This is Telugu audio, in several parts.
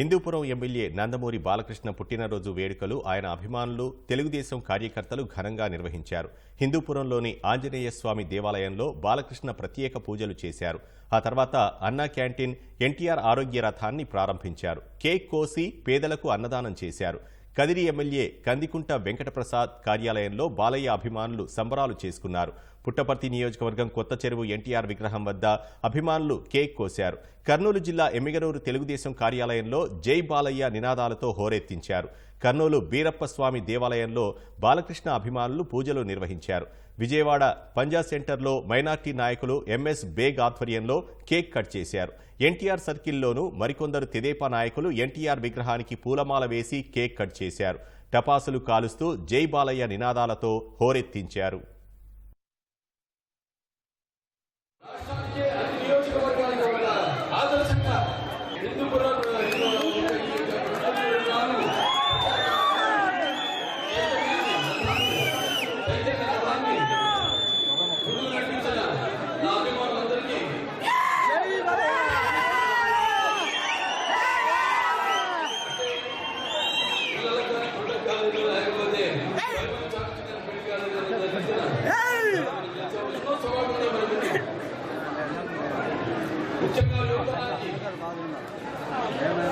హిందూపురం ఎమ్మెల్యే నందమూరి బాలకృష్ణ పుట్టినరోజు వేడుకలు ఆయన అభిమానులు తెలుగుదేశం కార్యకర్తలు ఘనంగా నిర్వహించారు. హిందూపురంలోని ఆంజనేయ స్వామి దేవాలయంలో బాలకృష్ణ ప్రత్యేక పూజలు చేశారు. ఆ తర్వాత అన్నా క్యాంటీన్ ఎన్టీఆర్ ఆరోగ్య రథాన్ని ప్రారంభించారు. కేక్ కోసి పేదలకు అన్నదానం చేశారు. కదిరి ఎమ్మెల్యే కందికుంట వెంకటప్రసాద్ కార్యాలయంలో బాలయ్య అభిమానులు సంబరాలు చేసుకున్నారు. పుట్టపర్తి నియోజకవర్గం కొత్త చెరువు ఎన్టీఆర్ విగ్రహం వద్ద అభిమానులు కేక్ కోశారు. కర్నూలు జిల్లా ఎమ్మిగనూరు తెలుగుదేశం కార్యాలయంలో జై బాలయ్య నినాదాలతో హోరెత్తించారు. కర్నూలు బీరప్ప స్వామి దేవాలయంలో బాలకృష్ణ అభిమానులు పూజలు నిర్వహించారు. విజయవాడ పంజా సెంటర్లో మైనార్టీ నాయకులు ఎంఎస్ బేగ్ ఆధ్వర్యంలో కేక్ కట్ చేశారు. ఎన్టీఆర్ సర్కిల్లోనూ మరికొందరు తెదేపా నాయకులు ఎన్టీఆర్ విగ్రహానికి పూలమాల వేసి కేక్ కట్ చేశారు. టపాసులు కాలుస్తూ జై బాలయ్య నినాదాలతో హోరెత్తించారు.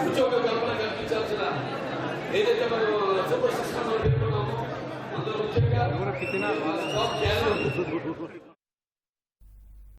ఉద్యోగ కల్పన కల్పించాల్సిన ఏదైతే మనం సూపర్ సిస్టమ్ పెట్టుకున్నామో అందులో ముఖ్యంగా